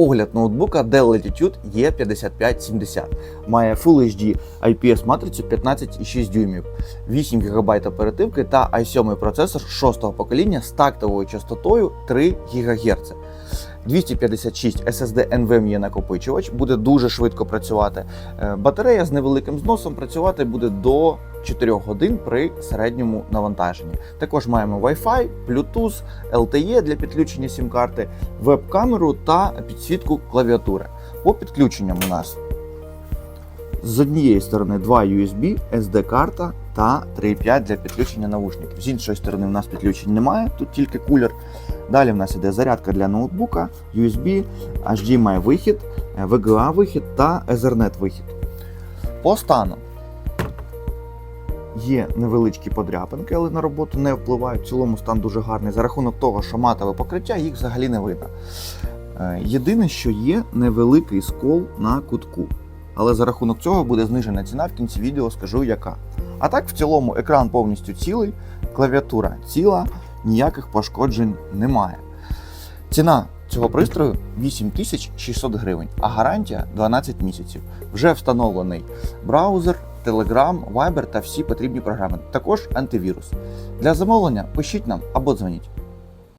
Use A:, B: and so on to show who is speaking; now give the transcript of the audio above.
A: Огляд ноутбука Dell Latitude E5570. Має Full HD IPS матрицю 15,6 дюймів, 8 ГБ оперативки та i7 процесор 6-го покоління з тактовою частотою 3 ГГц. 256 SSD NVMe накопичувач буде дуже швидко працювати. Е, Батарея з невеликим зносом працювати буде до 4 годин при середньому навантаженні. Також маємо Wi-Fi, Bluetooth, LTE для підключення сім-карти, веб-камеру та підсвітку клавіатури. По підключенням у нас з однієї сторони два USB, SD-карта та 3.5 для підключення навушників. З іншої сторони, в нас підключень немає, тут тільки кулер. Далі в нас іде зарядка для ноутбука, USB, HDMI вихід, е, VGA вихід та Ethernet вихід. По стану є невеличкі подряпинки, але на роботу не впливають. В цілому стан дуже гарний за рахунок того, що матове покриття їх взагалі не видно. Е, Єдине, що є невеликий скол на кутку. Але за рахунок цього буде знижена ціна в кінці відео, скажу яка. А так, в цілому, екран повністю цілий, клавіатура ціла, ніяких пошкоджень немає. Ціна цього пристрою 8600 гривень, а гарантія 12 місяців. Вже встановлений браузер, Telegram, Viber та всі потрібні програми. Також антивірус. Для замовлення пишіть нам або дзвоніть.